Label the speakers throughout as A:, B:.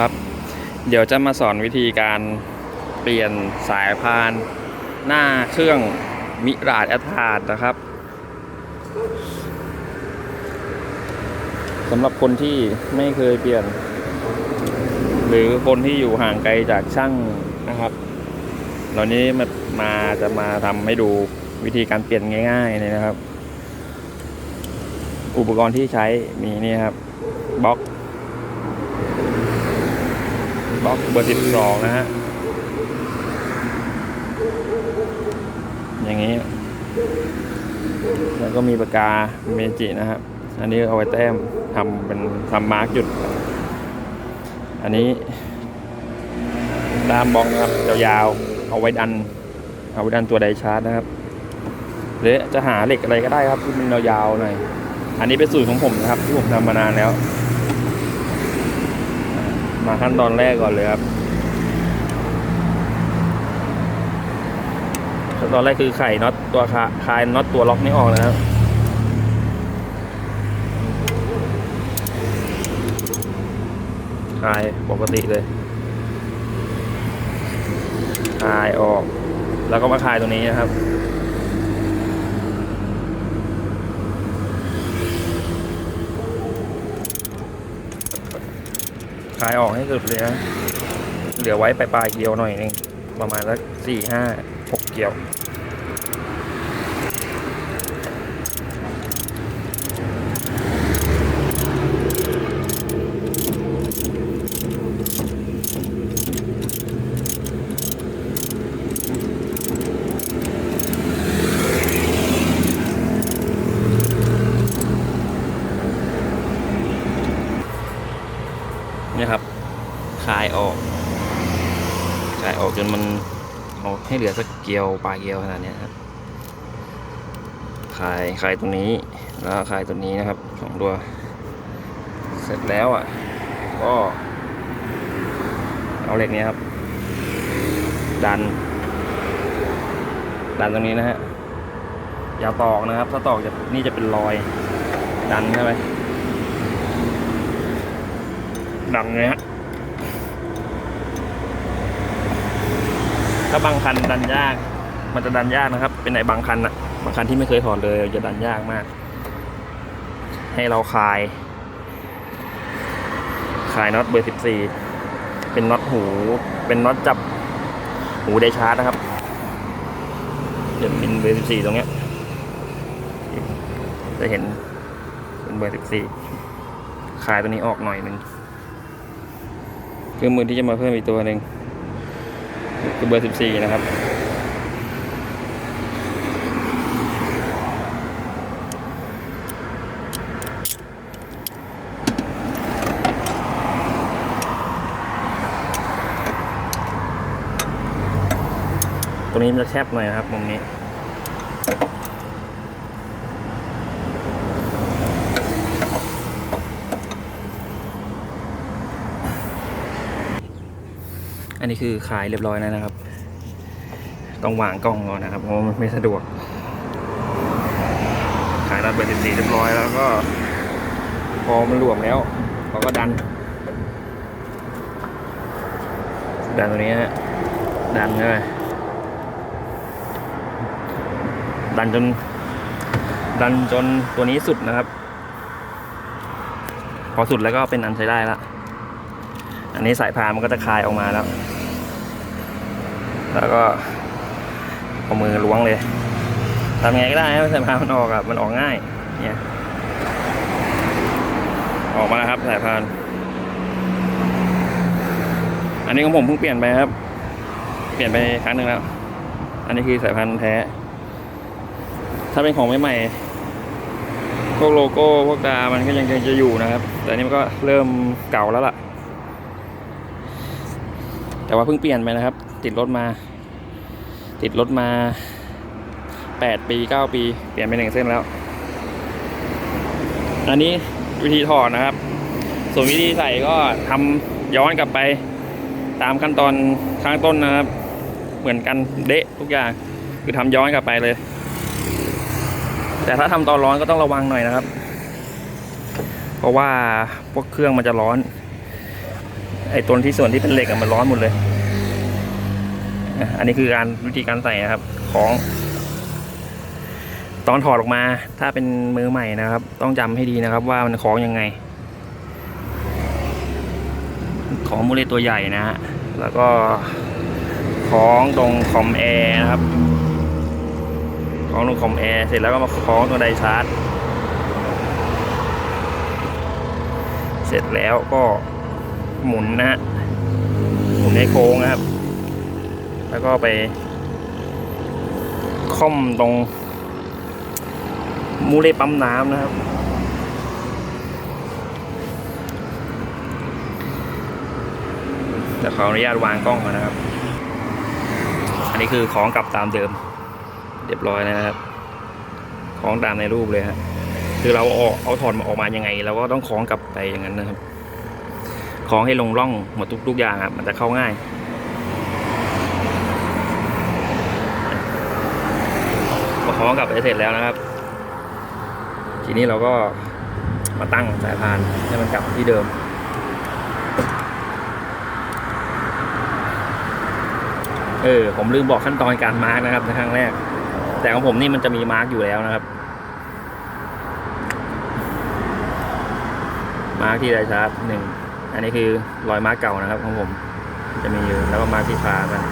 A: ครับ เดี๋ยวจะมาสอนวิธีการเปลี่ยนสายพาน หน้าเครื่องมิราดแอททาดนะครับสำหรับคนที่ไม่เคยเปลี่ยน หรือคนที่อยู่ห่างไกลจากช่างนะครับเหล่านี้มามาจะมาทำให้ดูวิธีการเปลี่ยนง่ายๆเลยนะครับ อุปกรณ์ที่ใช้มีนี่ครับบล็อก บล็อกเบอร์สิบสองนะฮะ อย่างนี้ แล้วก็มีปากกาเมจินะครับ อันนี้เอาไว้แต้มทำเป็นทำมาร์กจุด อันนี้ดามบล็อกนะครับยาวๆเอาไว้ดัน เอาไว้ดันตัวไดชาร์จนะครับหรือจะหาเหล็กอะไรก็ได้ครับที่มันยาวๆหน่อย อันนี้เป็นสูตรของผมนะครับ ที่ผมทำมานานแล้ว มาขั้นตอนแรกก่อนเลยครับขั้นตอนแรกคือไข่น็อตตัวคาคายน็อตตัวล็อกนี้ออกนะครับคายปกติเลยคายออก แล้วก็มาคายตรงนี้นะครับ คลายออกให้สุดเลยนะเหลือไว้ปลายปลายเกลียวหน่อยนึงประมาณสักสี่ห้าหกเกลียว เนี่ยครับ คลายออก คลายออก จนมันเอาให้เหลือสักเกลียวปลาเกลียวขนาดนี้ครับคายคายตรงนี้แล้วก็คายตัวนี้นะครับสองตัว เสร็จแล้วอะ ก็ เอาเหล็กนี้ครับ ดัน ดันตรงนี้นะฮะอย่าตอกนะครับ ถ้าตอกจะนี่จะเป็นรอย ดันใช่ไหมดันเลยฮะ ถ้าบางคันดันยาก มันจะดันยากนะครับ เป็นไหนบางคันอะบางคันที่ไม่เคยถอดเลยจะดันยากมาก ให้เราคลายคลายน็อตเบอร์สิบสี่เป็นน็อตหู เป็นน็อตจับหูไดชาร์จนะครับจะเป็นเบอร์สิบสี่ตรงเนี้ยจะเห็นเป็นเบอร์สิบสี่คลายตัวนี้ออกหน่อยหนึ่งเครื่องมือที่จะมาเพิ่มอีกตัวหนึ่ง คือเบอร์ 14 นะครับ ตัวนี้จะแคบหน่อยนะครับมุมนี้ อันนี้คือขายเรียบร้อยแล้วนะครับ ต้องวางกล้องก่อนนะครับ เพราะมันไม่สะดวก ขายรัดเบอร์สิบสี่เรียบร้อยแล้วก็ พอมันรวมแล้วเราก็ดัน ดันตัวนี้ฮะดันเลยดันจน ดันจนตัวนี้สุดนะครับ พอสุดแล้วก็เป็นอันใช้ได้ล้วอันนี้สายพานมันก็จะคลายออกมาแล้ว แล้วก็เอามือล้วงเลยทำไงก็ได้ให้สายพานมันออกอะมันออกง่าย เนี่ย ออกมาแล้วครับสายพาน อันนี้ของผมเพิ่งเปลี่ยนไปครับ เปลี่ยนไปครั้งหนึ่งแล้ว อันนี้คือสายพานแท้ ถ้าเป็นของใหม่ๆพวกโลโก้พวกดามันก็ยังจะอยู่นะครับ แต่นนี้มันก็เริ่มเก่าแล้วล่ะ แต่ว่าเพิ่งเปลี่ยนไปนะครับ ติดรถมา ติดรถมาแปดปีเก้าปี เปลี่ยนไปหนึ่งเส้นแล้ว อันนี้วิธีถอดนะครับ ส่วนวิธีใส่ก็ทำย้อนกลับไปตามขั้นตอนข้างต้นนะครับ เหมือนกันเดะทุกอย่าง คือทำย้อนกลับไปเลย แต่ถ้าทำตอนร้อนก็ต้องระวังหน่อยนะครับ เพราะว่าพวกเครื่องมันจะร้อนไอไอ้ตัวที่ส่วนที่เป็นเหล็กอะมันร้อนหมดเลย อันนี้คือการวิธีการใส่นะครับ ของ ตอนถอดออกมา ถ้าเป็นมือใหม่นะครับ ต้องจำให้ดีนะครับ ว่ามันคล้องยังไง ของมูเลตัวใหญ่นะฮะแล้วก็คล้องตรงคอมแอร์นะครับคล้องตรงคอมแอร์เสร็จแล้วก็มาคล้องตรงไดชาร์จเสร็จแล้วก็หมุนนะฮะหมุนในโค้งนะครับ แล้วก็ไปค่อมตรงมูเลปั๊มน้ำนะครับ เดี๋ยวขออนุญาตวางกล้องก่อนนะครับ อันนี้คือของกลับตามเดิม เรียบร้อยนะครับ ของตามในรูปเลยฮะคือเราเอาเอาถอดมาออกมายังไงเราก็ต้องคล้องกลับไปอย่างนั้นนะครับคล้องให้ลงร่องหมดทุกๆอย่างครับมันจะเข้าง่าย พอ คล้องกับไปเสร็จแล้วนะครับ ทีนี้เราก็มาตั้งสายพานให้มันกลับที่เดิม เออ ผมลืมบอกขั้นตอนการมาร์กนะครับในครั้งแรก แต่ของผมนี่มันจะมีมาร์กอยู่แล้วนะครับ มาร์กที่ไดชาร์จหนึ่ง อันนี้คือรอยมาร์กเก่านะครับของผม จะมีอยู่แล้วก็มาร์กที่ขากัน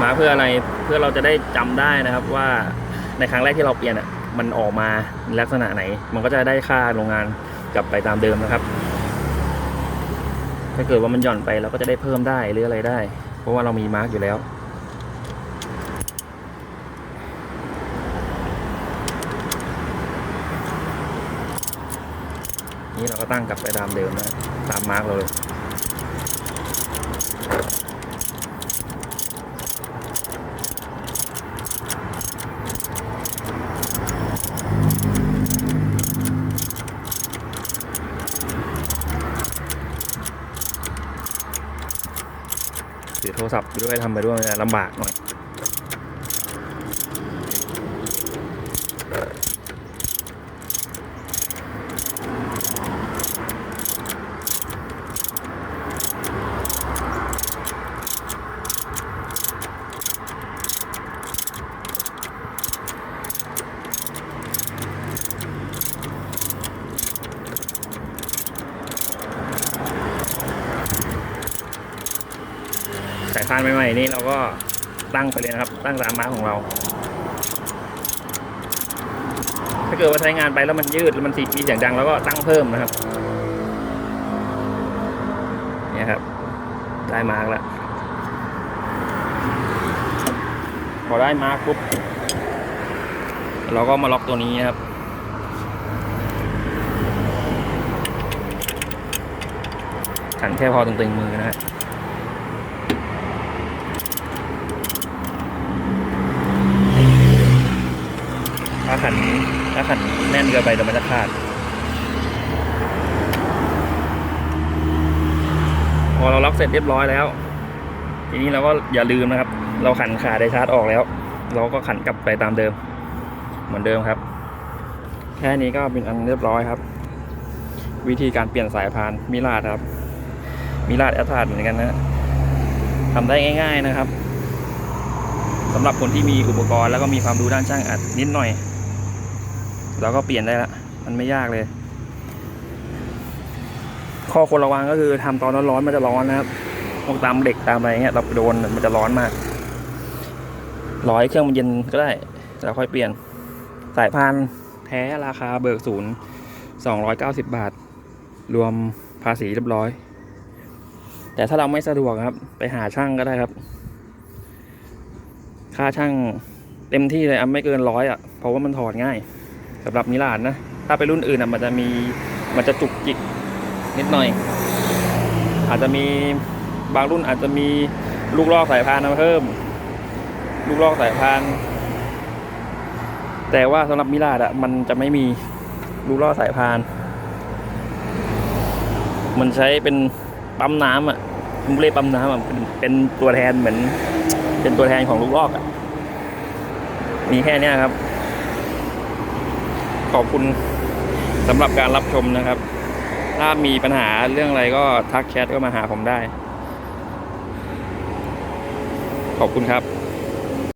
A: มาเพื่ออะไรเพื่อเราจะได้จำได้นะครับว่าในครั้งแรกที่เราเปลี่ยนอะมันออกมาลักษณะไหน มันก็จะได้ค่าโรงงานกลับไปตามเดิมนะครับ ถ้าเกิดว่ามันหย่อนไปเราก็จะได้เพิ่มได้หรืออะไรได้ เพราะว่าเรามีมาร์กอยู่แล้วนี่เราก็ตั้งกลับไปตามเดิมนะตามมาร์กเราเลย ถือโทรศัพท์ไปด้วยทำไปด้วยลำบากหน่อยายพานใหม่ๆนี่เราก็ตั้งไปเลยนะครับ ตั้งตามมาของเรา ถ้าเกิดว่าใช้งานไปแล้วมันยืดแล้วมันสีมีเสียงดังแล้วก็ตั้งเพิ่มนะครับเนี่ยครับ ได้มาร์กแล้วพอได้มาร์กปุ๊บเราก็มาล็อกตัวนี้นะครับขันแค่พอตึงๆมือนะฮะ ขันถ้าขันแน่นเกินไปเดี๋ยวมันจะขาด พอเราล็อกเสร็จเรียบร้อยแล้ว ทีนี้เราก็อย่าลืมนะครับ เราขันขาไดชาร์จออกแล้ว เราก็ขันกลับไปตามเดิม เหมือนเดิมครับ แค่นี้ก็เป็นอันเรียบร้อยครับ วิธีการเปลี่ยนสายพานมิลาดครับ มิลาดแอทาดเหมือนกันนะทำได้ง่าย ๆนะครับสำหรับคนที่มีอุปกรณ์แล้วก็มีความรู้ด้านช่างอัดนิดหน่อย เราก็เปลี่ยนได้ละมันไม่ยากเลย ข้อควรระวังก็คือทำตอนร้อนๆมันจะร้อนนะครับพวกตามเหล็กตามอะไรเงี้ยเราโดนมันจะร้อนมากร้อยเครื่องมันเย็นก็ได้แล้วค่อยเปลี่ยนสายพานแท้ราคาเบิกศูนย์สองร้อยเก้าสิบบาท รวมภาษีเรียบร้อย แต่ถ้าเราไม่สะดวกครับ ไปหาช่างก็ได้ครับ ค่าช่างเต็มที่เลยอะไม่เกินร้อยอะเพราะว่ามันถอดง่าย สำหรับมิลานนะ ถ้าไปรุ่นอื่นอะมันจะมีมันจะจุกจิกนิดหน่อย อาจจะมีบางรุ่นอาจจะมีลูกลอกสายพานมาเพิ่ม ลูกลอกสายพานแต่ว่าสำหรับมิลาดอะมันจะไม่มีลูกลอกสายพาน มันใช้เป็นปั๊มน้ำอะมุเล่ปั๊มน้ำอะเป็นเป็นตัวแทนเหมือน เป็นตัวแทนของลูกลอกอะมีแค่นี้ครับ ขอบคุณสำหรับการรับชมนะครับ ถ้ามีปัญหาเรื่องอะไรก็ทักแชทก็มาหาผมได้ ขอบคุณครับ